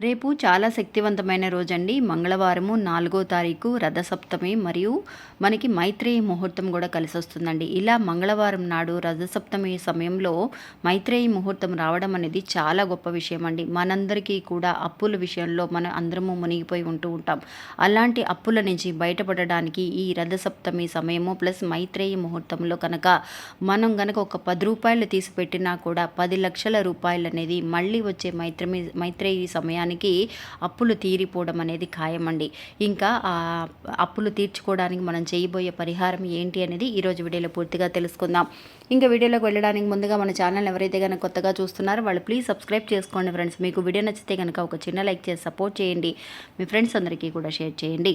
రేపు చాలా శక్తివంతమైన రోజండి. మంగళవారము నాలుగో తారీఖు రథసప్తమి మరియు మనకి మైత్రేయి ముహూర్తం కూడా కలిసి వస్తుందండి ఇలా మంగళవారం నాడు రథసప్తమి సమయంలో మైత్రేయి ముహూర్తం రావడం అనేది చాలా గొప్ప విషయం అండి మనందరికీ కూడా అప్పుల విషయంలో మనం అందరము మునిగిపోయి ఉంటూ ఉంటాం. అలాంటి అప్పుల నుంచి బయటపడడానికి ఈ రథసప్తమి సమయము ప్లస్ మైత్రేయి ముహూర్తంలో కనుక మనం కనుక ఒక పది రూపాయలు తీసి పెట్టినా కూడా పది లక్షల రూపాయలు అనేది మళ్ళీ వచ్చే మైత్రమి మైత్రేయి సమయానికి అప్పులు తీరిపోవడం అనేది ఖాయమండి. ఇంకా ఆ అప్పులు తీర్చుకోవడానికి మనం చేయబోయే పరిహారం ఏంటి అనేది ఈరోజు వీడియోలో పూర్తిగా తెలుసుకుందాం. ఇంకా వీడియోలోకి వెళ్ళడానికి ముందుగా మన ఛానల్ ఎవరైతే కనుక కొత్తగా చూస్తున్నారో వాళ్ళు ప్లీజ్ సబ్స్క్రైబ్ చేసుకోండి ఫ్రెండ్స్. మీకు వీడియో నచ్చితే కనుక ఒక చిన్న లైక్ చేసి సపోర్ట్ చేయండి. మీ ఫ్రెండ్స్ అందరికీ కూడా షేర్ చేయండి.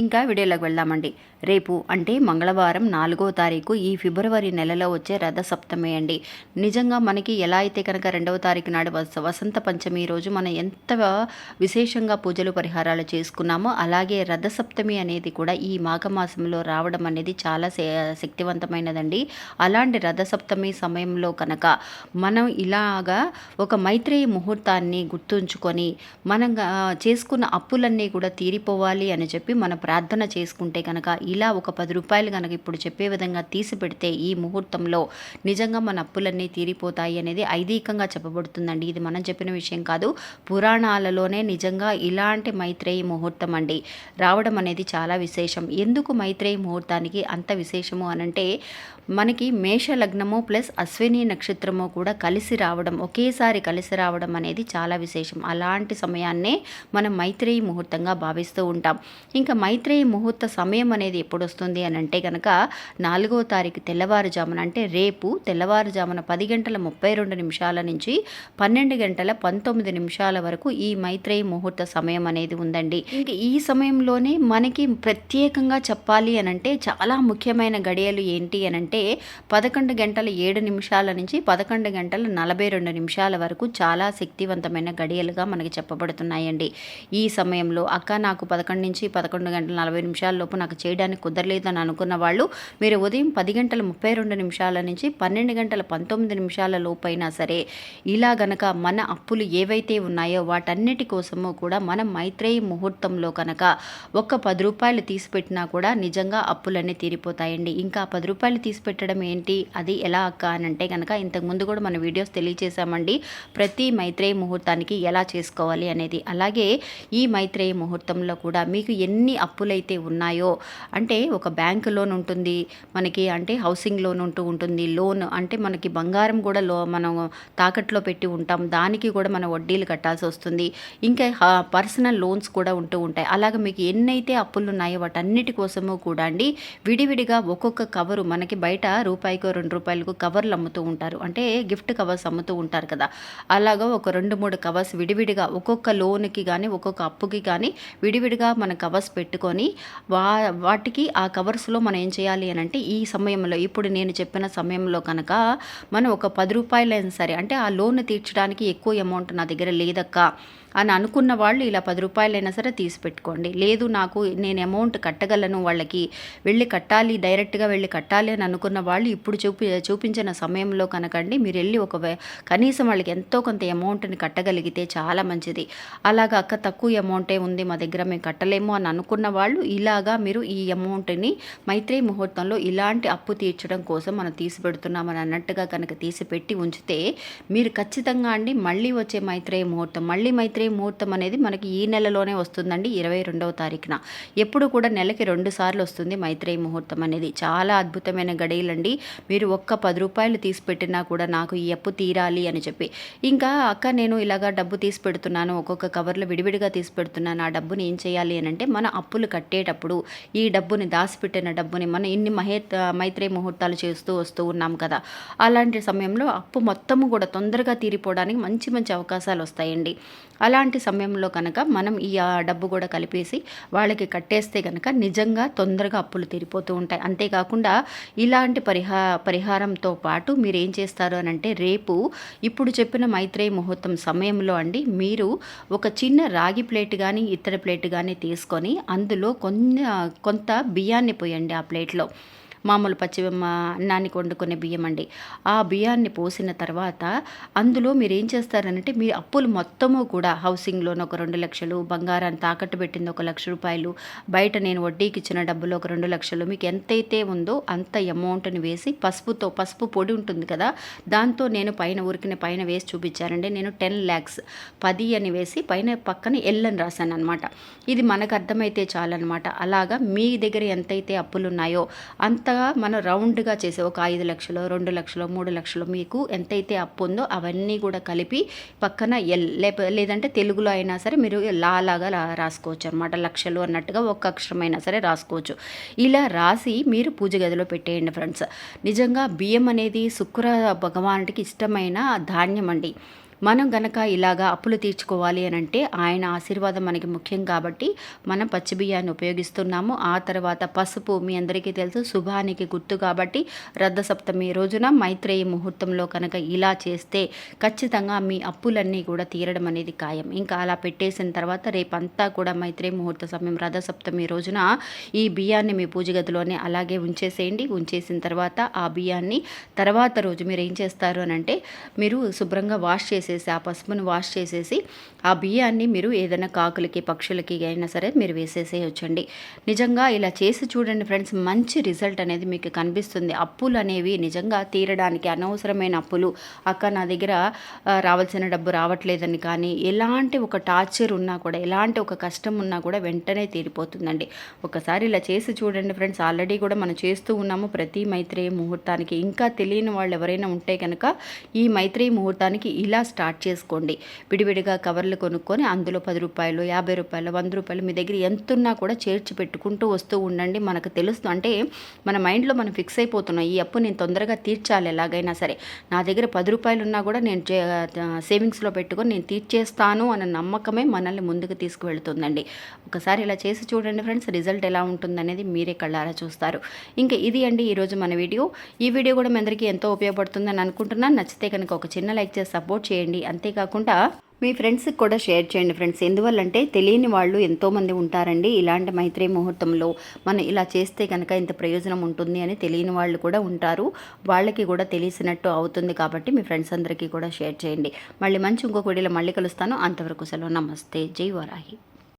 ఇంకా వీడియోలోకి వెళ్దామండి. రేపు అంటే మంగళవారం నాలుగో తారీఖు ఈ ఫిబ్రవరి నెలలో వచ్చే రథ సప్తమి అండి. నిజంగా మనకి ఎలా అయితే కనుక రెండవ తారీఖు నాడు వస వసంత పంచమి రోజు మనం ఎంత విశేషంగా పూజలు పరిహారాలు చేసుకున్నామో అలాగే రథ సప్తమి అనేది కూడా ఈ మాఘమాసంలో రావడం అనేది చాలా శక్తివంతమైనదండి. అలాంటి రథ సప్తమి సమయంలో కనుక మనం ఇలాగా ఒక మైత్రేయ ముహూర్తాన్ని గుర్తుంచుకొని మనం చేసుకున్న అప్పులన్నీ కూడా తీరిపోవాలి అని చెప్పి మన ప్రార్థన చేసుకుంటే కనుక ఇలా ఒక పది రూపాయలు కనుక ఇప్పుడు చెప్పే విధంగా తీసి పెడితే ఈ ముహూర్తంలో నిజంగా మన అప్పులన్నీ తీరిపోతాయి అనేది ఐదీకంగా చెప్పబడుతుందండి. ఇది మనం చెప్పిన విషయం కాదు. పురాణాలలోనే నిజంగా ఇలాంటి మైత్రేయి ముహూర్తం అండి. రావడం అనేది చాలా విశేషం. ఎందుకు మైత్రేయి ముహూర్తానికి అంత విశేషము అనంటే మనకి మేష లగ్నము ప్లస్ అశ్విని నక్షత్రము కూడా కలిసి రావడం ఒకేసారి కలిసి రావడం అనేది చాలా విశేషం. అలాంటి సమయాన్నే మనం మైత్రేయి ముహూర్తంగా భావిస్తూ ఉంటాం. ఇంకా మై మైత్రేయి ముహూర్త సమయం అనేది ఎప్పుడు వస్తుంది అని అంటే కనుక నాలుగో తారీఖు తెల్లవారుజామున అంటే రేపు తెల్లవారుజామున పది గంటల ముప్పై రెండు నిమిషాల నుంచి పన్నెండు గంటల పంతొమ్మిది నిమిషాల వరకు ఈ మైత్రేయి ముహూర్త సమయం అనేది ఉందండి. ఇంక ఈ సమయంలోనే మనకి ప్రత్యేకంగా చెప్పాలి అని అంటే చాలా ముఖ్యమైన గడియలు ఏంటి అని అంటే పదకొండు గంటల ఏడు నిమిషాల నుంచి పదకొండు గంటల నలభై రెండు నిమిషాల వరకు చాలా శక్తివంతమైన గడియలుగా మనకి చెప్పబడుతున్నాయండి. ఈ సమయంలో అక్క నాకు పదకొండు నుంచి పదకొండు గంటల నలభై నిమిషాల లోపు నాకు చేయడానికి కుదరలేదు అని అనుకున్న వాళ్ళు మీరు ఉదయం పది గంటల ముప్పై రెండు నిమిషాల నుంచి పన్నెండు గంటల పంతొమ్మిది నిమిషాల లోపైనా సరే ఇలా గనక మన అప్పులు ఏవైతే ఉన్నాయో వాటన్నిటి కోసము కూడా మనం మైత్రేయి ముహూర్తంలో కనుక ఒక్క పది రూపాయలు తీసిపెట్టినా కూడా నిజంగా అప్పులన్నీ తీరిపోతాయండి. ఇంకా పది రూపాయలు తీసిపెట్టడం ఏంటి? అది ఎలా అక్క అని అంటే కనుక ఇంతకుముందు కూడా మన వీడియోస్ తెలియజేశామండి ప్రతి మైత్రేయ ముహూర్తానికి ఎలా చేసుకోవాలి అనేది. అలాగే ఈ మైత్రేయ ముహూర్తంలో కూడా మీకు ఎన్ని అప్పులైతే ఉన్నాయో? అంటే ఒక బ్యాంక్ లోన్ ఉంటుంది మనకి అంటే హౌసింగ్ లోన్ ఉంటూ ఉంటుంది లోన్ అంటే మనకి బంగారం కూడా లో మనం తాకట్లో పెట్టి ఉంటాం దానికి కూడా మనం వడ్డీలు కట్టాల్సి వస్తుంది. ఇంకా పర్సనల్ లోన్స్ కూడా ఉంటూ ఉంటాయి. అలాగే మీకు ఎన్నైతే అప్పులు ఉన్నాయో వాటన్నిటి కోసము కూడా అండి విడివిడిగా ఒక్కొక్క కవరు మనకి బయట రూపాయికో రెండు రూపాయలకు కవర్లు అమ్ముతూ ఉంటారు. అంటే గిఫ్ట్ కవర్స్ అమ్ముతూ ఉంటారు కదా. అలాగా ఒక రెండు మూడు కవర్స్ విడివిడిగా ఒక్కొక్క లోన్కి కానీ ఒక్కొక్క అప్పుకి కానీ విడివిడిగా మన కవర్స్ పెట్టి పెట్టుకొని వా వాటికి ఆ కవర్స్లో మనం ఏం చేయాలి అని అంటే ఈ సమయంలో ఇప్పుడు నేను చెప్పిన సమయంలో కనుక మనం ఒక పది రూపాయలైనా సరే అంటే ఆ లోన్ తీర్చడానికి ఎక్కువ అమౌంట్ నా దగ్గర లేదక్క. అని అనుకున్న వాళ్ళు ఇలా పది రూపాయలైనా సరే తీసి పెట్టుకోండి. లేదు నాకు నేను అమౌంట్ కట్టగలను వాళ్ళకి వెళ్ళి కట్టాలి డైరెక్ట్గా వెళ్ళి కట్టాలి అని అనుకున్న వాళ్ళు ఇప్పుడు చూపి చూపించిన సమయంలో కనకండి మీరు వెళ్ళి ఒక కనీసం వాళ్ళకి ఎంతో కొంత అమౌంట్ని కట్టగలిగితే చాలా మంచిది. అలాగా అక్క తక్కువ అమౌంటే ఉంది మా దగ్గర మేము కట్టలేము అని అనుకున్న వాళ్ళు ఇలాగా మీరు ఈ అమౌంట్ని మైత్రి ముహూర్తంలో ఇలాంటి అప్పు తీర్చడం కోసం మనం తీసి పెడుతున్నామని అన్నట్టుగా కనుక తీసి పెట్టి ఉంచితే మీరు ఖచ్చితంగా అండి మళ్ళీ వచ్చే మైత్రేయ ముహూర్తం మళ్ళీ మైత్రేయ మైత్రేయ ముహూర్తం అనేది మనకి ఈ నెలలోనే వస్తుందండి ఇరవై రెండవ తారీఖున. ఎప్పుడు కూడా నెలకి రెండు సార్లు వస్తుంది మైత్రేయ ముహూర్తం అనేది. చాలా అద్భుతమైన గడియలండి. మీరు ఒక్క పది రూపాయలు తీసి పెట్టినా కూడా నాకు ఈ అప్పు తీరాలి అని చెప్పి. ఇంకా అక్క నేను ఇలాగా డబ్బు తీసి పెడుతున్నాను ఒక్కొక్క కవర్లో విడివిడిగా తీసి పెడుతున్నాను ఆ డబ్బుని ఏం చేయాలి అని అంటే మన అప్పులు కట్టేటప్పుడు ఈ డబ్బుని దాసిపెట్టిన డబ్బుని మనం ఇన్ని మహే మైత్రేయ ముహూర్తాలు చేస్తూ వస్తూ ఉన్నాం కదా. అలాంటి సమయంలో అప్పు మొత్తము కూడా తొందరగా తీరిపోవడానికి మంచి మంచి అవకాశాలు వస్తాయండి. అలాంటి సమయంలో కనుక మనం ఈ డబ్బు కూడా కలిపేసి వాళ్ళకి కట్టేస్తే కనుక నిజంగా తొందరగా అప్పులు తీరిపోతూ ఉంటాయి. అంతేకాకుండా ఇలాంటి పరిహా పరిహారంతో పాటు మీరు ఏం చేస్తారు అని అంటే రేపు ఇప్పుడు చెప్పిన మైత్రేయ ముహూర్తం సమయంలో అండి మీరు ఒక చిన్న రాగి ప్లేట్ కానీ ఇతర ప్లేట్ కానీ తీసుకొని అందులో కొంత కొంత బియ్యాన్ని పోయండి ఆ ప్లేట్లో. మామూలు పచ్చి అన్నానికి వండుకునే బియ్యం అండి ఆ బియ్యాన్ని పోసిన తర్వాత అందులో మీరు ఏం చేస్తారనంటే మీ అప్పులు మొత్తము కూడా హౌసింగ్ లోన్ ఒక రెండు లక్షలు బంగారాన్ని తాకట్టు పెట్టింది ఒక లక్ష రూపాయలు బయట నేను వడ్డీకి ఇచ్చిన డబ్బులు ఒక రెండు లక్షలు మీకు ఎంతైతే ఉందో అంత అమౌంట్ని వేసి పసుపుతో పసుపు పొడి ఉంటుంది కదా దాంతో నేను పైన ఊరికిన పైన వేసి చూపించానండి నేను టెన్ ల్యాక్స్ పది అని వేసి పైన పక్కన ఎల్ అని రాశాను అనమాట ఇది మనకు అర్థమైతే చాలన్నమాట. అలాగా మీ దగ్గర ఎంతైతే అప్పులు ఉన్నాయో అంత మనం రౌండ్గా చేసే ఒక ఐదు లక్షలు రెండు లక్షలు మూడు లక్షలు మీకు ఎంతైతే అప్పు ఉందో అవన్నీ కూడా కలిపి పక్కన ఎల్ లేప లేదంటే తెలుగులో అయినా సరే మీరు లా లాగా లా రాసుకోవచ్చు అనమాట లక్షలు అన్నట్టుగా ఒక్క అక్షరమైనా సరే రాసుకోవచ్చు. ఇలా రాసి మీరు పూజ గదిలో పెట్టేయండి ఫ్రెండ్స్. నిజంగా బియ్యం అనేది శుక్ర భగవానుడికి ఇష్టమైన ధాన్యం అండి. మనం గనక ఇలాగా అప్పులు తీర్చుకోవాలి అని అంటే ఆయన ఆశీర్వాదం మనకి ముఖ్యం కాబట్టి మనం పచ్చి బియ్యాన్ని ఉపయోగిస్తున్నాము. ఆ తర్వాత పసుపు మీ అందరికీ తెలుసు శుభానికి గుర్తు కాబట్టి రథ సప్తమి రోజున మైత్రేయ ముహూర్తంలో కనుక ఇలా చేస్తే ఖచ్చితంగా మీ అప్పులన్నీ కూడా తీరడం అనేది ఖాయం. ఇంకా అలా పెట్టేసిన తర్వాత రేపంతా కూడా మైత్రేయ ముహూర్త సమయం రథ సప్తమి రోజున ఈ బియ్యాన్ని మీ పూజ గదిలోనే అలాగే ఉంచేసేయండి. ఉంచేసిన తర్వాత ఆ బియ్యాన్ని తర్వాత రోజు మీరు ఏం చేస్తారు అని అంటే మీరు శుభ్రంగా వాష్ చేసేసి ఆ పసుపును వాష్ చేసేసి ఆ బియ్యాన్ని మీరు ఏదైనా కాకులకి పక్షులకి అయినా సరే మీరు వేసేసేయొచ్చండి. నిజంగా ఇలా చేసి చూడండి ఫ్రెండ్స్ మంచి రిజల్ట్ అనేది మీకు కనిపిస్తుంది. అప్పులు అనేవి నిజంగా తీరడానికి అనవసరమైన అప్పులు. అక్క నా దగ్గర రావాల్సిన డబ్బు రావట్లేదని కానీ ఎలాంటి ఒక టార్చర్ ఉన్నా కూడా ఎలాంటి ఒక కష్టం ఉన్నా కూడా వెంటనే తీరిపోతుందండి. ఒకసారి ఇలా చేసి చూడండి ఫ్రెండ్స్ ఆల్రెడీ కూడా మనం చేస్తూ ఉన్నాము ప్రతి మైత్రేయ ముహూర్తానికి. ఇంకా తెలియని వాళ్ళు ఎవరైనా ఉంటే కనుక ఈ మైత్రేయ ముహూర్తానికి ఇలా స్టార్ట్ చేసుకోండి. విడివిడిగా కవర్లు కొనుక్కొని అందులో పది రూపాయలు యాభై రూపాయలు వంద రూపాయలు మీ దగ్గర ఎంత ఉన్నా కూడా చేర్చి పెట్టుకుంటూ వస్తూ ఉండండి. మనకు తెలుస్తుంది అంటే మన మైండ్లో మనం ఫిక్స్ అయిపోతున్నాం. ఈ అప్పు నేను తొందరగా తీర్చాలి ఎలాగైనా సరే. నా దగ్గర పది రూపాయలు ఉన్నా కూడా నేను సేవింగ్స్లో పెట్టుకొని నేను తీర్చేస్తాను అన్న నమ్మకమే మనల్ని ముందుకు తీసుకువెళ్తుందండి. ఒకసారి ఇలా చేసి చూడండి ఫ్రెండ్స్ రిజల్ట్ ఎలా ఉంటుందనేది మీరే కళ్ళారా చూస్తారు. ఇంకా ఇది అండి ఈరోజు మన వీడియో. ఈ వీడియో కూడా మీ అందరికీ ఎంతో ఉపయోగపడుతుందని అనుకుంటున్నాను. నచ్చితే కనుక ఒక చిన్న లైక్ చేసి సపోర్ట్ చేయండి. చేయండి. అంతేకాకుండా మీ ఫ్రెండ్స్కి కూడా షేర్ చేయండి ఫ్రెండ్స్. ఎందువల్లంటే తెలియని వాళ్ళు ఎంతోమంది ఉంటారండి ఇలాంటి మైత్రి ముహూర్తంలో. మనం ఇలా చేస్తే కనుక ఇంత ప్రయోజనం ఉంటుంది అని తెలియని వాళ్ళు కూడా ఉంటారు. వాళ్ళకి కూడా తెలిసినట్టు అవుతుంది కాబట్టి మీ ఫ్రెండ్స్ అందరికీ కూడా షేర్ చేయండి. మళ్ళీ మంచి ఇంకొక వీడియోలో మళ్ళీ కలుస్తాను. అంతవరకు సెలవు. నమస్తే. జై వరాహి.